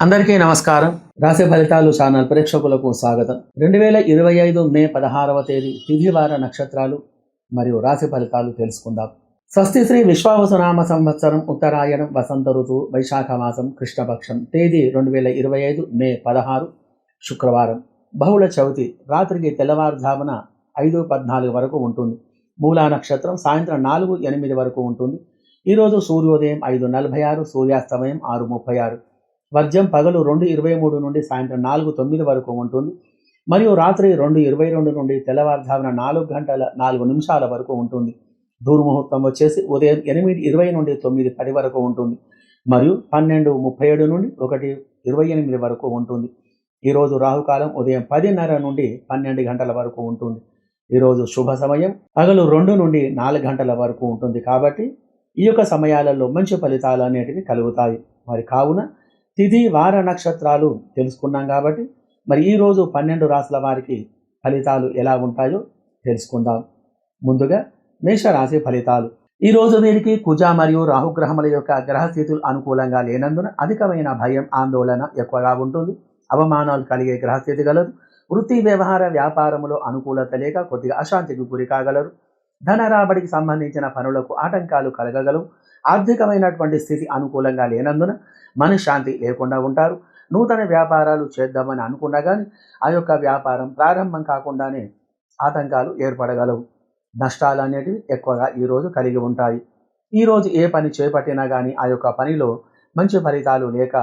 అందరికీ నమస్కారం. రాశి ఫలితాలు ఛానల్ ప్రేక్షకులకు స్వాగతం. రెండు వేల ఇరవై ఐదు మే పదహారవ తేదీ తిథివార నక్షత్రాలు మరియు రాశి ఫలితాలు తెలుసుకుందాం. స్వస్తి శ్రీ విశ్వావసునామ సంవత్సరం ఉత్తరాయణం వసంత ఋతువు వైశాఖ మాసం కృష్ణపక్షం తేదీ రెండు వేల ఇరవై ఐదు మే పదహారు శుక్రవారం. బహుళ చవితి రాత్రికి తెల్లవారుజామున ఐదు పద్నాలుగు వరకు ఉంటుంది. మూలా నక్షత్రం సాయంత్రం నాలుగు ఎనిమిది వరకు ఉంటుంది. ఈరోజు సూర్యోదయం ఐదు నలభై ఆరు సూర్యాస్తమయం ఆరు ముప్పై ఆరు. వర్జం పగలు రెండు ఇరవై మూడు నుండి సాయంత్రం నాలుగు తొమ్మిది వరకు ఉంటుంది. మరియు రాత్రి రెండు ఇరవై రెండు నుండి తెల్లవారుజామున నాలుగు గంటల నాలుగు నిమిషాల వరకు ఉంటుంది. దూర్ముహూర్తం వచ్చేసి ఉదయం ఎనిమిది ఇరవై నుండి తొమ్మిది పది వరకు ఉంటుంది. మరియు పన్నెండు ముప్పై ఏడు నుండి ఒకటి ఇరవై ఎనిమిది వరకు ఉంటుంది. ఈరోజు రాహుకాలం ఉదయం పదిన్నర నుండి పన్నెండు గంటల వరకు ఉంటుంది. ఈరోజు శుభ సమయం పగలు రెండు నుండి నాలుగు గంటల వరకు ఉంటుంది. కాబట్టి ఈ యొక్క సమయాలలో మంచి ఫలితాలు అనేటివి కలుగుతాయి. మరి కావున తిథి వార నక్షత్రాలు తెలుసుకున్నాం కాబట్టి మరి ఈరోజు పన్నెండు రాసుల వారికి ఫలితాలు ఎలా ఉంటాయో తెలుసుకుందాం. ముందుగా మేషరాశి ఫలితాలు. ఈరోజు వీరికి కుజ మరియు రాహుగ్రహముల యొక్క గ్రహస్థితులు అనుకూలంగా లేనందున అధికమైన భయం ఆందోళన ఎక్కువగా ఉంటుంది. అవమానాలు కలిగే గ్రహస్థితి గలదు వృత్తి వ్యవహార వ్యాపారములో అనుకూలత లేక కొద్దిగా అశాంతికి గురి కాగలరు. ధన రాబడికి సంబంధించిన పనులకు ఆటంకాలు కలగగలవు. ఆర్థికమైనటువంటి స్థితి అనుకూలంగా లేనందున మనశ్శాంతి లేకుండా ఉంటారు. నూతన వ్యాపారాలు చేద్దామని అనుకున్నా కానీ ఆ యొక్క వ్యాపారం ప్రారంభం కాకుండానే ఆటంకాలు ఏర్పడగలవు. నష్టాలు అనేటివి ఎక్కువగా ఈరోజు కలిగి ఉంటాయి. ఈరోజు ఏ పని చేపట్టినా కానీ ఆ యొక్క పనిలో మంచి ఫలితాలు లేక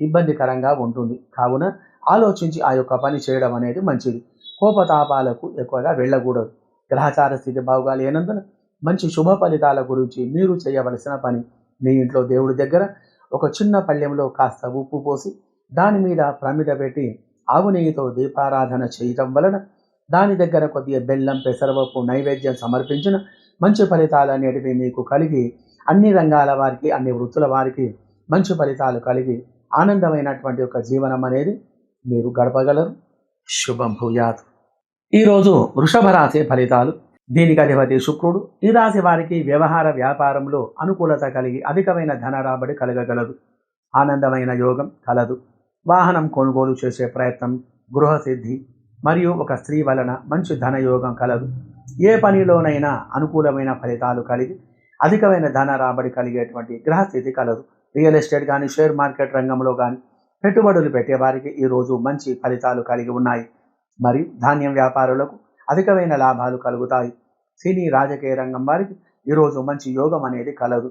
ఇబ్బందికరంగా ఉంటుంది. కావున ఆలోచించి ఆ యొక్క పని చేయడం అనేది మంచిది. కోపతాపాలకు ఎక్కువగా వెళ్ళకూడదు. గ్రహచార స్థితి బాగుగా లేనందున మంచి శుభ ఫలితాల గురించి మీరు చేయవలసిన పని. మీ ఇంట్లో దేవుడి దగ్గర ఒక చిన్న పళ్ళెంలో కాస్త ఉప్పు పోసి దాని మీద ప్రమిద పెట్టి ఆవు నెయ్యితో దీపారాధన చేయటం వలన దాని దగ్గర కొద్దిగా బెల్లం పెసరపప్పు నైవేద్యం సమర్పించిన మంచి ఫలితాలు అనేటివి మీకు కలిగి అన్ని రంగాల వారికి అన్ని వృత్తుల వారికి మంచి ఫలితాలు కలిగి ఆనందమైనటువంటి ఒక జీవనం అనేది మీరు గడపగలరు. శుభం భూయాత్. ఈరోజు వృషభ రాశి ఫలితాలు దీనికి అధిపతి శుక్రుడు. ఈ రాశి వారికి వ్యవహార వ్యాపారంలో అనుకూలత కలిగి అధికమైన ధన రాబడి కలగగలదు. ఆనందమైన యోగం కలదు. వాహనం కొనుగోలు చేసే ప్రయత్నం గృహసిద్ధి మరియు ఒక స్త్రీ వలన మంచి ధనయోగం కలదు. ఏ పనిలోనైనా అనుకూలమైన ఫలితాలు కలిగి అధికమైన ధన రాబడి కలిగేటువంటి గ్రహస్థితి కలదు. రియల్ ఎస్టేట్ కానీ షేర్ మార్కెట్ రంగంలో కానీ పెట్టుబడులు పెట్టేవారికి ఈరోజు మంచి ఫలితాలు కలిగి ఉన్నాయి. మరియు ధాన్యం వ్యాపారులకు అధికమైన లాభాలు కలుగుతాయి. సినీ రాజకీయ రంగం వారికి ఈరోజు మంచి యోగం అనేది కలదు.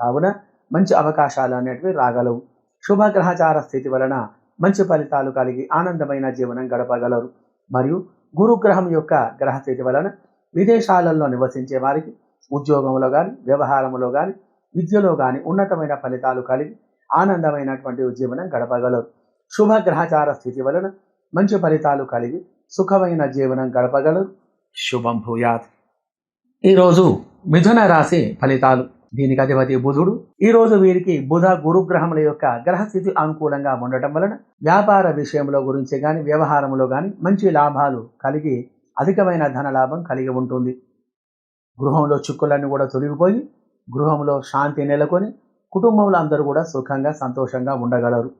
కావున మంచి అవకాశాలు అనేటివి రాగలవు. శుభగ్రహచార స్థితి వలన మంచి ఫలితాలు కలిగి ఆనందమైన జీవనం గడపగలరు. మరియు గురుగ్రహం యొక్క గ్రహస్థితి వలన విదేశాలలో నివసించే వారికి ఉద్యోగంలో కానీ వ్యవహారంలో కానీ విద్యలో కానీ ఉన్నతమైన ఫలితాలు కలిగి ఆనందమైనటువంటి జీవనం గడపగలరు. శుభ గ్రహచార స్థితి వలన మంచి ఫలితాలు కలిగి సుఖమైన జీవనం గడపగలరు. శుభం భూయాత్. ఈరోజు మిథున రాశి ఫలితాలు. దీనికి అధిపతి బుధుడు. ఈ రోజు వీరికి బుధ గురుగ్రహముల యొక్క గ్రహస్థితి అనుకూలంగా ఉండటం వలన వ్యాపార విషయంలో గురించి కానీ వ్యవహారంలో కానీ మంచి లాభాలు కలిగి అధికమైన ధన లాభం కలిగి ఉంటుంది. గృహంలో చిక్కులన్నీ కూడా తొలగిపోయి గృహంలో శాంతి నెలకొని కుటుంబంలో అందరూ కూడా సుఖంగా సంతోషంగా ఉండగలరు.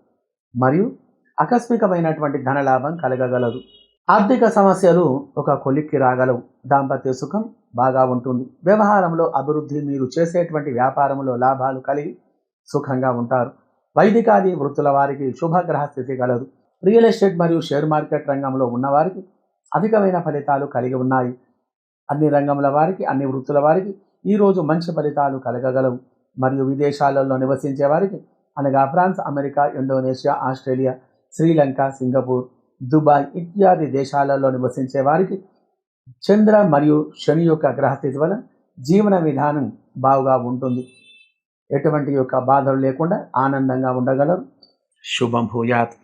మరియు ఆకస్మికమైనటువంటి ధనలాభం కలగగలదు ఆర్థిక సమస్యలు ఒక కొలిక్కి రాగలవు. దాంపత్య సుఖం బాగా ఉంటుంది. వ్యవహారంలో అభివృద్ధి మీరు చేసేటువంటి వ్యాపారంలో లాభాలు కలిగి సుఖంగా ఉంటారు. వైదికాది వృత్తుల వారికి శుభగ్రహ స్థితి కలదు. రియల్ ఎస్టేట్ మరియు షేర్ మార్కెట్ రంగంలో ఉన్నవారికి అధికమైన ఫలితాలు కలిగి ఉన్నాయి. అన్ని రంగముల వారికి అన్ని వృత్తుల వారికి ఈరోజు మంచి ఫలితాలు కలగగలవు. మరియు విదేశాలలో నివసించే వారికి అనగా France America Indonesia Australia Sri Lanka Singapore Dubai ఇత్యాది దేశాలలో నివసించే వారికి చంద్ర మరియు శని యొక్క గ్రహస్థితి వలన జీవన విధానం బాగుగా ఉంటుంది. ఎటువంటి యొక్క బాధలు లేకుండా ఆనందంగా ఉండగలరు? శుభం భూయాత్.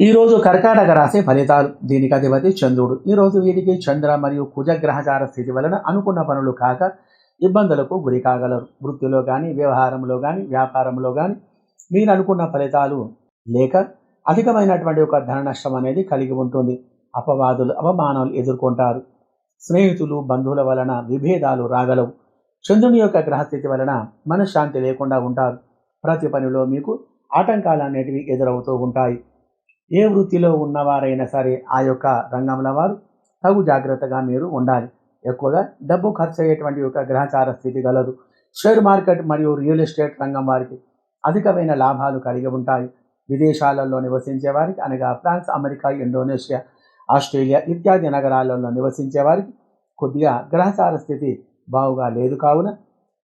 ఈరోజు కర్కాటక రాశి ఫలితాలు. దీనికి అధిపతి చంద్రుడు. ఈరోజు వీరికి చంద్ర మరియు కుజ గ్రహచార స్థితి వలన అనుకున్న పనులు కాక ఇబ్బందులకు గురి కాగలరు. వృత్తిలో కానీ వ్యవహారంలో కానీ వ్యాపారంలో కానీ మీరు అనుకున్న ఫలితాలు లేక అధికమైనటువంటి ఒక ధన నష్టం అనేది కలిగి ఉంటుంది. అపవాదులు అవమానాలు ఎదుర్కొంటారు. స్నేహితులు బంధువుల వలన విభేదాలు రాగలవు. చంద్రుని యొక్క గ్రహస్థితి వలన మనశ్శాంతి లేకుండా ఉంటారు. ప్రతి పనిలో మీకు ఆటంకాలు అనేటివి ఎదురవుతూ ఉంటాయి. ఏ వృత్తిలో ఉన్నవారైనా సరే ఆ యొక్క రంగంలో వారు తగు జాగ్రత్తగా మీరు ఉండాలి. ఎక్కువగా డబ్బు ఖర్చు అయ్యేటువంటి యొక్క గ్రహచార స్థితి గలదు. షేర్ మార్కెట్ మరియు రియల్ ఎస్టేట్ రంగం వారికి అధికమైన లాభాలు కలిగి ఉంటాయి. విదేశాలలో నివసించే వారికి అనగా ఫ్రాన్స్ అమెరికా ఇండోనేషియా ఆస్ట్రేలియా ఇత్యాది నగరాలలో నివసించే వారికి కొద్దిగా గ్రహచార స్థితి బావుగా లేదు కావున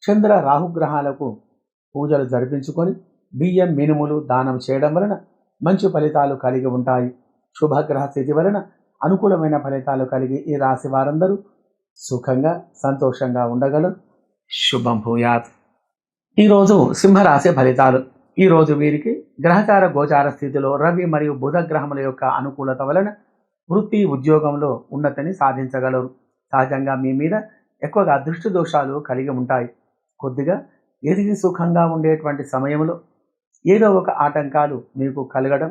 చంద్ర రాహుగ్రహాలకు పూజలు జరిపించుకొని బియ్యం మినుములు దానం చేయడం వలన మంచి ఫలితాలు కలిగి ఉంటాయి. శుభగ్రహ స్థితి వలన అనుకూలమైన ఫలితాలు కలిగి ఈ రాశి వారందరూ సుఖంగా సంతోషంగా ఉండగలరు. శుభం భూయాత్. ఈరోజు సింహరాశి ఫలితాలు. ఈరోజు వీరికి గ్రహచార గోచార స్థితిలో రవి మరియు బుధ గ్రహముల యొక్క అనుకూలత వలన వృత్తి ఉద్యోగంలో ఉన్నతిని సాధించగలరు. సహజంగా మీ మీద ఎక్కువగా దృష్టి దోషాలు కలిగి ఉంటాయి. కొద్దిగా ఎదిగి సుఖంగా ఉండేటువంటి సమయంలో ఏదో ఒక ఆటంకాలు మీకు కలగడం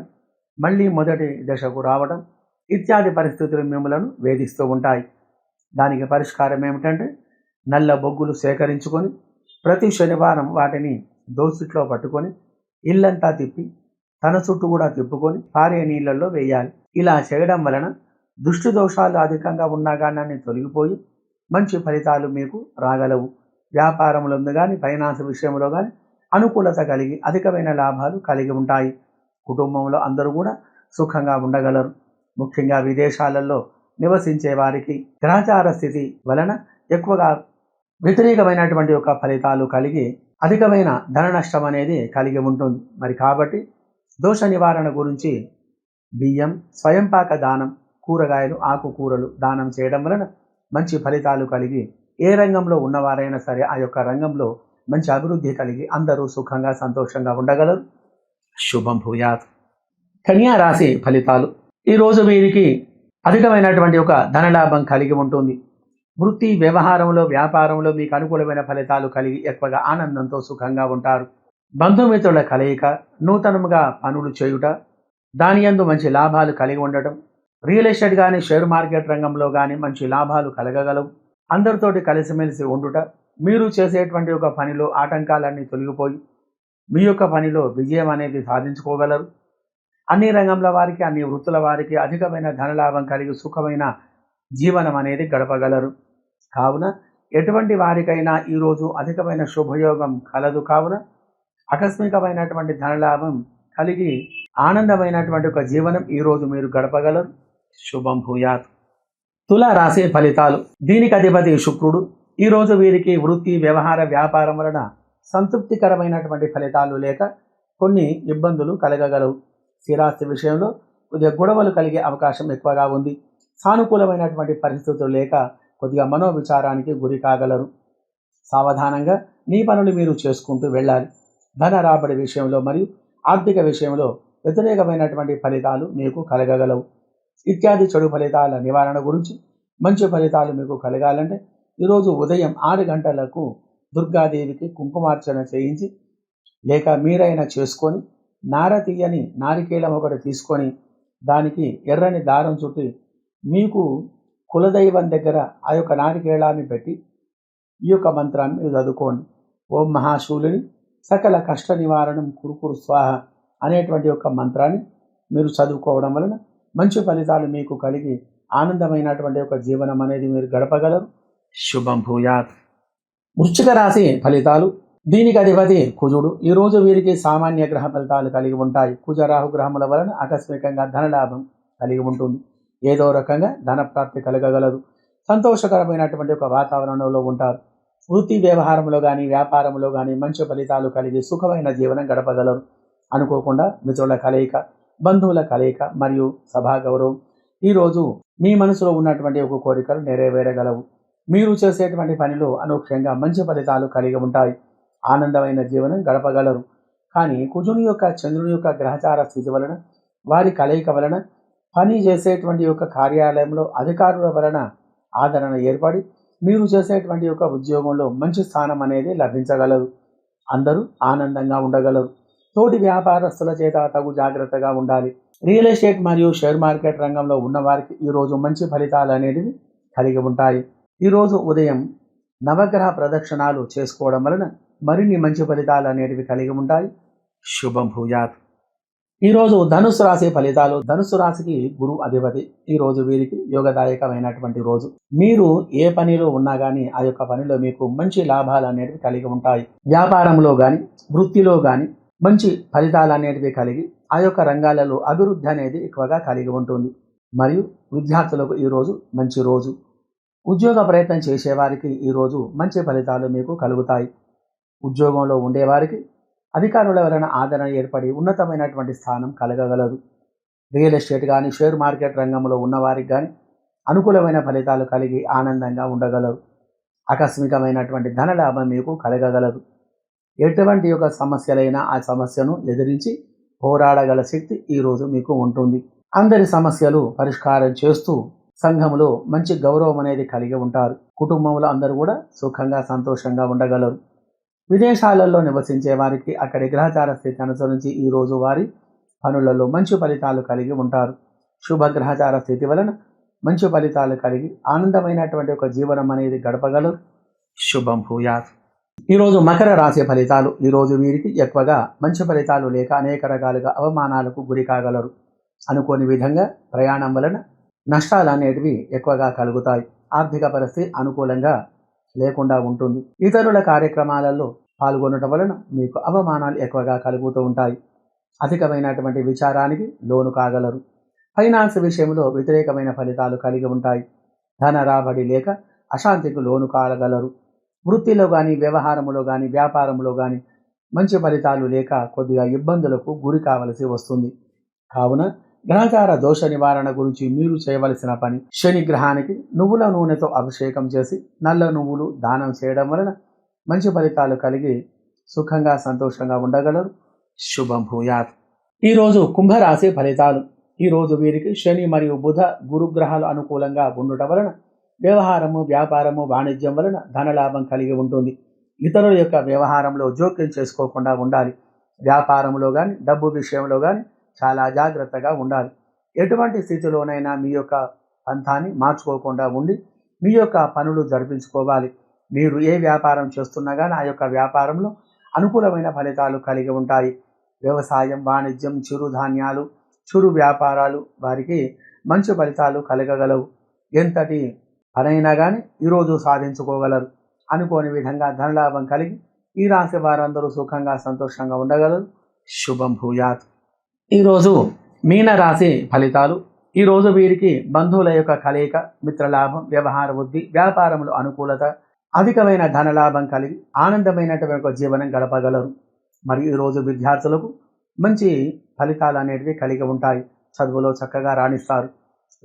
మళ్ళీ మొదటి దశకు రావడం ఇత్యాది పరిస్థితులు మిమ్మలను వేధిస్తూ ఉంటాయి. దానికి పరిష్కారం ఏమిటంటే నల్ల బొగ్గులు సేకరించుకొని ప్రతి శనివారం వాటిని దోసిట్లో పట్టుకొని ఇల్లంతా తిప్పి తన చుట్టూ కూడా తిప్పుకొని పారే నీళ్ళల్లో వేయాలి. ఇలా చేయడం వలన దుష్టి దోషాలు అధికంగా ఉన్నా కానీ తొలగిపోయి మంచి ఫలితాలు మీకు రాగలవు. వ్యాపారములందు కానీ ఫైనాన్స్ విషయంలో కానీ అనుకూలత కలిగి అధికమైన లాభాలు కలిగి ఉంటాయి. కుటుంబంలో అందరూ కూడా సుఖంగా ఉండగలరు. ముఖ్యంగా విదేశాలలో నివసించే వారికి గ్రహచార స్థితి వలన ఎక్కువగా వ్యతిరేకమైనటువంటి యొక్క ఫలితాలు కలిగి అధికమైన ధన నష్టం అనేది కలిగి ఉంటుంది. మరి కాబట్టి దోష నివారణ గురించి బియ్యం స్వయంపాక దానం కూరగాయలు ఆకుకూరలు దానం చేయడం వలన మంచి ఫలితాలు కలిగి ఏ రంగంలో ఉన్నవారైనా సరే ఆ యొక్క రంగంలో మంచి అభివృద్ధి కలిగి అందరూ సుఖంగా సంతోషంగా ఉండగలరు. శుభం భూయాత్. కన్యా రాశి ఫలితాలు. ఈరోజు వీరికి అధికమైనటువంటి ఒక ధనలాభం కలిగి ఉంటుంది. వృత్తి వ్యవహారంలో వ్యాపారంలో మీకు అనుకూలమైన ఫలితాలు కలిగి ఎక్కువగా ఆనందంతో సుఖంగా ఉంటారు. బంధుమిత్రుల కలయిక నూతనముగా పనులు చేయుట దాని యందు మంచి లాభాలు కలిగి ఉండటం రియల్ ఎస్టేట్ కానీ షేర్ మార్కెట్ రంగంలో కానీ మంచి లాభాలు కలగగలవు. అందరితోటి కలిసిమెలిసి ఉండుట మీరు చేసేటువంటి ఒక పనిలో ఆటంకాలన్నీ తొలగిపోయి మీ యొక్క పనిలో విజయం అనేది సాధించుకోగలరు. అన్ని రంగంల వారికి అన్ని వృత్తుల వారికి అధికమైన ధనలాభం కలిగి సుఖమైన జీవనం అనేది గడపగలరు. కావున ఎటువంటి వారికైనా ఈరోజు అధికమైన శుభయోగం కలదు కావున ఆకస్మికమైనటువంటి ధనలాభం కలిగి ఆనందమైనటువంటి ఒక జీవనం ఈరోజు మీరు గడపగలరు. శుభం భూయాత్. తులా రాశి ఫలితాలు. దీనికి అధిపతి శుక్రుడు. ఈరోజు వీరికి వృత్తి వ్యవహార వ్యాపారం వలన సంతృప్తికరమైనటువంటి ఫలితాలు లేక కొన్ని ఇబ్బందులు కలగగలవు. స్థిరాస్తి విషయంలో కొద్దిగా గొడవలు కలిగే అవకాశం ఎక్కువగా ఉంది. సానుకూలమైనటువంటి పరిస్థితులు లేక కొద్దిగా మనోవిచారానికి గురి కాగలరు. సావధానంగా మీ పనులు మీరు చేసుకుంటూ వెళ్ళాలి. ధన రాబడి విషయంలో మరియు ఆర్థిక విషయంలో వ్యతిరేకమైనటువంటి ఫలితాలు మీకు కలగగలవు. ఇత్యాది చెడు ఫలితాల నివారణ గురించి మంచి ఫలితాలు మీకు కలగాలంటే ఈరోజు ఉదయం ఆరు గంటలకు దుర్గాదేవికి కుంకుమార్చన చేయించి లేక మీరైనా చేసుకొని నార తీయని నారికేళం ఒకటి తీసుకొని దానికి ఎర్రని దారం చుట్టి మీకు కులదైవం దగ్గర ఆ యొక్క నారికేళాన్ని పెట్టి ఈ యొక్క మంత్రాన్ని మీరు చదువుకోండి. ఓం మహాశూలిని సకల కష్ట నివారణం కురుకురు స్వాహ అనేటువంటి యొక్క మంత్రాన్ని మీరు చదువుకోవడం వలన మంచి ఫలితాలు మీకు కలిగి ఆనందమైనటువంటి యొక్క జీవనం అనేది మీరు గడపగలరు. శుభం భూయాత్. వృశ్చిక రాశి ఫలితాలు. దీనికి అధిపతి కుజుడు. ఈరోజు వీరికి సామాన్య గ్రహ ఫలితాలు కలిగి ఉంటాయి. కుజరాహు గ్రహముల వలన ఆకస్మికంగా ధనలాభం కలిగి ఉంటుంది. ఏదో రకంగా ధన ప్రాప్తి కలగగలదు. సంతోషకరమైనటువంటి ఒక వాతావరణంలో ఉంటారు. వృత్తి వ్యవహారంలో కానీ వ్యాపారంలో కానీ మంచి ఫలితాలు కలిగి సుఖమైన జీవనం గడపగలరు. అనుకోకుండా మిత్రుల కలయిక బంధువుల కలయిక మరియు సభా గౌరవం ఈరోజు మీ మనసులో ఉన్నటువంటి ఒక కోరికలు నెరవేరగలవు. మీరు చేసేటువంటి పనిలో అనూక్షంగా మంచి ఫలితాలు కలిగి ఉంటాయి. ఆనందమైన జీవనం గడపగలరు. కానీ కుజుని యొక్క చంద్రుని యొక్క గ్రహచార స్థితి వలన వారి కలయిక వలన పని చేసేటువంటి యొక్క కార్యాలయంలో అధికారుల వలన ఆదరణ ఏర్పడి మీరు చేసేటువంటి యొక్క ఉద్యోగంలో మంచి స్థానం అనేది లభించగలరు. అందరూ ఆనందంగా ఉండగలరు. తోటి వ్యాపారస్తుల చేత తగు జాగ్రత్తగా ఉండాలి. రియల్ ఎస్టేట్ మరియు షేర్ మార్కెట్ రంగంలో ఉన్నవారికి ఈరోజు మంచి ఫలితాలు అనేటివి కలిగి ఉంటాయి. ఈరోజు ఉదయం నవగ్రహ ప్రదక్షిణాలు చేసుకోవడం వలన మరిన్ని మంచి ఫలితాలు అనేటివి కలిగి ఉంటాయి. శుభం భూయాత్. ఈరోజు ధనుసు రాశి ఫలితాలు. ధనుస్సు రాశికి గురువు అధిపతి. ఈ రోజు వీరికి యోగదాయకమైనటువంటి రోజు. మీరు ఏ పనిలో ఉన్నా కానీ ఆ యొక్క పనిలో మీకు మంచి లాభాలు అనేటివి కలిగి ఉంటాయి. వ్యాపారంలో కానీ వృత్తిలో కానీ మంచి ఫలితాలు అనేటివి కలిగి ఆ యొక్క రంగాలలో అభివృద్ధి అనేది ఎక్కువగా కలిగి ఉంటుంది. మరియు విద్యార్థులకు ఈరోజు మంచి రోజు. ఉద్యోగ ప్రయత్నం చేసేవారికి ఈరోజు మంచి ఫలితాలు మీకు కలుగుతాయి. ఉద్యోగంలో ఉండేవారికి అధికారుల వలన ఆదరణ ఏర్పడి ఉన్నతమైనటువంటి స్థానం కలగగలదు. రియల్ ఎస్టేట్ కానీ షేర్ మార్కెట్ రంగంలో ఉన్నవారికి కానీ అనుకూలమైన ఫలితాలు కలిగి ఆనందంగా ఉండగలరు. ఆకస్మికమైనటువంటి ధనలాభం మీకు కలగగలదు. ఎటువంటి యొక్క సమస్యలైనా ఆ సమస్యను ఎదిరించి పోరాడగల శక్తి ఈరోజు మీకు ఉంటుంది. అందరి సమస్యలు పరిష్కారం చేస్తూ సంఘంలో మంచి గౌరవం అనేది కలిగి ఉంటారు. కుటుంబంలో అందరూ కూడా సుఖంగా సంతోషంగా ఉండగలరు. విదేశాలలో నివసించే వారికి అక్కడి గ్రహచార స్థితి అనుసరించి ఈ రోజు వారి పనులలో మంచి ఫలితాలు కలిగి ఉంటారు. శుభ గ్రహచార స్థితి వలన మంచి ఫలితాలు కలిగి ఆనందమైనటువంటి ఒక జీవనం అనేది గడపగలరు. శుభం భూయాత్. ఈరోజు మకర రాశి ఫలితాలు ఈరోజు వీరికి ఎక్కువగా మంచి ఫలితాలు లేక అనేక రకాలుగా అవమానాలకు గురి కాగలరు. అనుకోని విధంగా ప్రయాణం వలన నష్టాలు అనేటివి ఎక్కువగా కలుగుతాయి. ఆర్థిక పరిస్థితి అనుకూలంగా లేకుండా ఉంటుంది. ఇతరుల కార్యక్రమాలలో పాల్గొనడం వలన మీకు అవమానాలు ఎక్కువగా కలుగుతూ ఉంటాయి. అధికమైనటువంటి విచారానికి లోను కాగలరు. ఫైనాన్స్ విషయంలో వ్యతిరేకమైన ఫలితాలు కలిగి ఉంటాయి. ధన రాబడి లేక అశాంతికి లోను కాగలరు. వృత్తిలో కానీ వ్యవహారములో కానీ వ్యాపారంలో కానీ మంచి ఫలితాలు లేక కొద్దిగా ఇబ్బందులకు గురి కావలసి వస్తుంది. కావున గ్రహచార దోష నివారణ గురించి మీరు చేయవలసిన పని శని గ్రహానికి నువ్వుల నూనెతో అభిషేకం చేసి నల్ల నువ్వులు దానం చేయడం వలన మంచి ఫలితాలు కలిగి సుఖంగా సంతోషంగా ఉండగలరు. శుభం భూయాత్. ఈరోజు కుంభరాశి ఫలితాలు. ఈరోజు వీరికి శని మరియు బుధ గురుగ్రహాలు అనుకూలంగా ఉండటం వలన వ్యవహారము వ్యాపారము వాణిజ్యం వలన ధనలాభం కలిగి ఉంటుంది. ఇతరుల యొక్క వ్యవహారంలో జోక్యం చేసుకోకుండా ఉండాలి. వ్యాపారంలో కానీ డబ్బు విషయంలో కానీ చాలా జాగ్రత్తగా ఉండాలి. ఎటువంటి స్థితిలోనైనా మీ యొక్క పంథాన్ని మార్చుకోకుండా ఉండి మీ యొక్క పనులు జరిపించుకోవాలి. మీరు ఏ వ్యాపారం చేస్తున్నా కానీ ఆ యొక్క వ్యాపారంలో అనుకూలమైన ఫలితాలు కలిగి ఉంటాయి. వ్యవసాయం వాణిజ్యం చిరుధాన్యాలు చిరు వ్యాపారాలు వారికి మంచి ఫలితాలు కలగగలవు. ఎంతటి పనైనా కానీ ఈరోజు సాధించుకోగలరు. అనుకోని విధంగా ధనలాభం కలిగి ఈ రాశి వారందరూ సుఖంగా సంతోషంగా ఉండగలరు. శుభం భూయాత్. ఈరోజు మీనరాశి ఫలితాలు. ఈరోజు వీరికి బంధువుల యొక్క కలయిక మిత్రలాభం వ్యవహార వృద్ధి వ్యాపారంలో అనుకూలత అధికమైన ధనలాభం కలిగి ఆనందమైనటువంటి ఒక జీవనం గడపగలరు. మరియు ఈరోజు విద్యార్థులకు మంచి ఫలితాలు అనేటివి కలిగి ఉంటాయి. చదువులో చక్కగా రాణిస్తారు.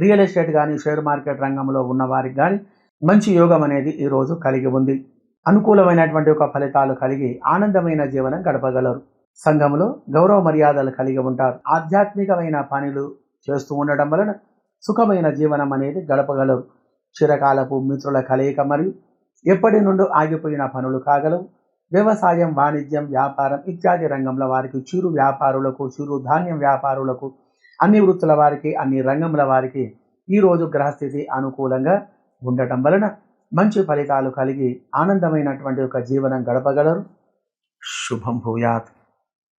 రియల్ ఎస్టేట్ కానీ షేర్ మార్కెట్ రంగంలో ఉన్నవారికి కానీ మంచి యోగం అనేది ఈరోజు కలిగి ఉంది. అనుకూలమైనటువంటి ఒక ఫలితాలు కలిగి ఆనందమైన జీవనం గడపగలరు. సంఘంలో గౌరవ మర్యాదలు కలిగి ఉంటారు. ఆధ్యాత్మికమైన పనులు చేస్తూ ఉండటం వలన సుఖమైన జీవనం అనేది గడపగలరు చిరకాలపు మిత్రుల కలయిక మరియు ఎప్పటి నుండి ఆగిపోయిన పనులు కాగలవు. వ్యవసాయం వాణిజ్యం వ్యాపారం ఇత్యాది రంగంలో వారికి చిరు వ్యాపారులకు చిరు ధాన్యం వ్యాపారులకు అన్ని వృత్తుల వారికి అన్ని రంగముల వారికి ఈరోజు గ్రహస్థితి అనుకూలంగా ఉండటం వలన మంచి ఫలితాలు కలిగి ఆనందమైనటువంటి ఒక జీవనం గడపగలరు. శుభం భూయాత్.